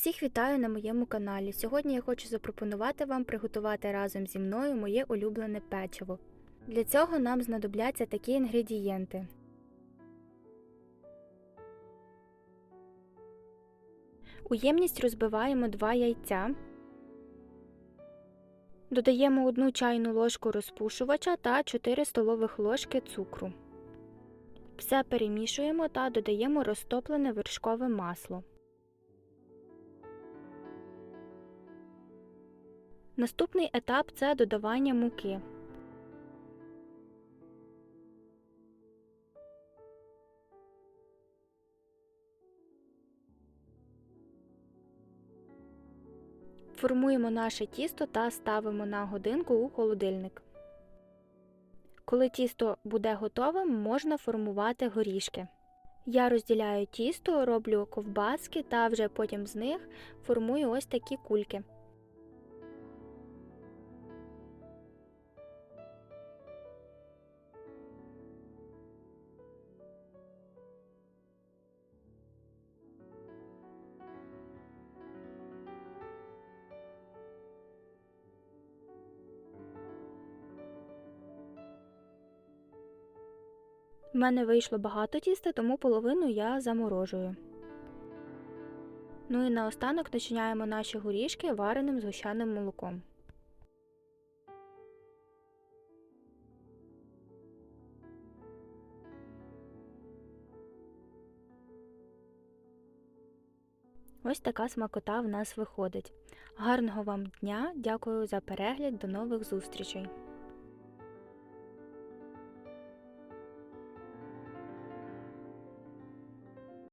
Всіх вітаю на моєму каналі. Сьогодні я хочу запропонувати вам приготувати разом зі мною моє улюблене печиво. Для цього нам знадобляться такі інгредієнти. У ємність розбиваємо 2 яйця. Додаємо 1 чайну ложку розпушувача та 4 столових ложки цукру. Все перемішуємо та додаємо розтоплене вершкове масло. Наступний етап це додавання муки. Формуємо наше тісто та ставимо на годинку у холодильник. Коли тісто буде готовим, можна формувати горішки. Я розділяю тісто, роблю ковбаски та вже потім з них формую ось такі кульки. У мене вийшло багато тіста, тому половину я заморожую. Ну і наостанок начиняємо наші горішки вареним згущеним молоком. Ось така смакота в нас виходить. Гарного вам дня! Дякую за перегляд, до нових зустрічей!